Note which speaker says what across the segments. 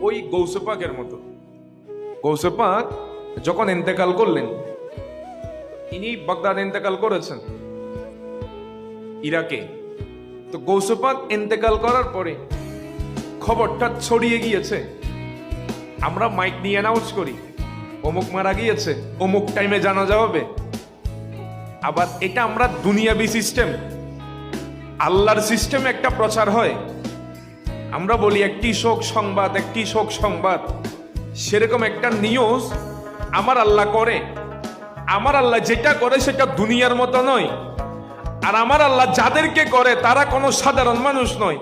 Speaker 1: ওই গৌসপাকের মতো। গৌসপাক যখন ইন্তেকাল করলেন, ইনি বাগদাদ ইন্তেকাল করেছেন, ইরাকে। তো গৌসপাক ইন্তেকাল করার পরে খবরটা ছড়িয়ে গিয়েছে। আমরা মাইক নিয়ে অ্যানাউন্স করি, অমুক মারা গিয়েছে, অমুক টাইমে জানা যাবে আবার এটা আমরা দুনিয়াবি সিস্টেম আল্লাহর সিস্টেম একটা প্রচার হয়। আমরা বলি একটি শোক সংবাদ, একটি শোক সংবাদ। সেরকম একটা নিউজ আমার আল্লাহ করে। আমার আল্লাহ যেটা করে সেটা দুনিয়ার মতো নয়। আর আমার আল্লাহ যাদেরকে করে তারা কোনো সাধারণ মানুষ নয়।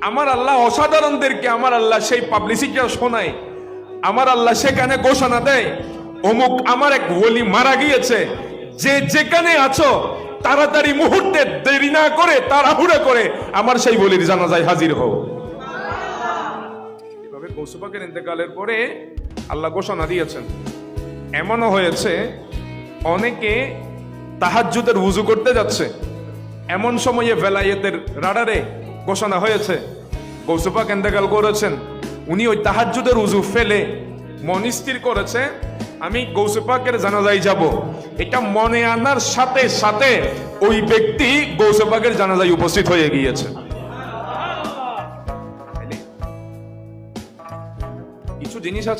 Speaker 1: আমার আল্লাহ অসাধারণদেরকে আমার আল্লাহ সেই পাবলিসিটিটা শোনায়। আমার আল্লাহ সেখানে ঘোষণা দেয়, অমুক আমার এক ওলি মারা গিয়েছে। যে যেখানে আছো, তাড়াতাড়ি মুহূর্তে দেরি না করে তাড়াহুড়ো করে আমার সেই বলির জানাজায় হাজির হও। কৌসুফাকের ইন্তেকালের পরে আল্লাহ ঘোষণা দিয়েছেন। এমনও হয়েছে, অনেকে তাহাজ্জুদের উজু করতে যাচ্ছে। এমন সময়ে বেলায়েতের রাডারে ঘোষণা হয়েছে কৌসুফাক ইন্তেকাল করেছেন, উনি ওই তাহাজ্জুদের উজু ফেলে মন স্থির করেছে, আমি গৌসুপাকের জানাজায় যাব। এটা মনে আনার সাথে সাথে ওই ব্যক্তি গৌসুপাকের জানাজায় উপস্থিত হয়ে গিয়েছে। কিছু জিনিস আছে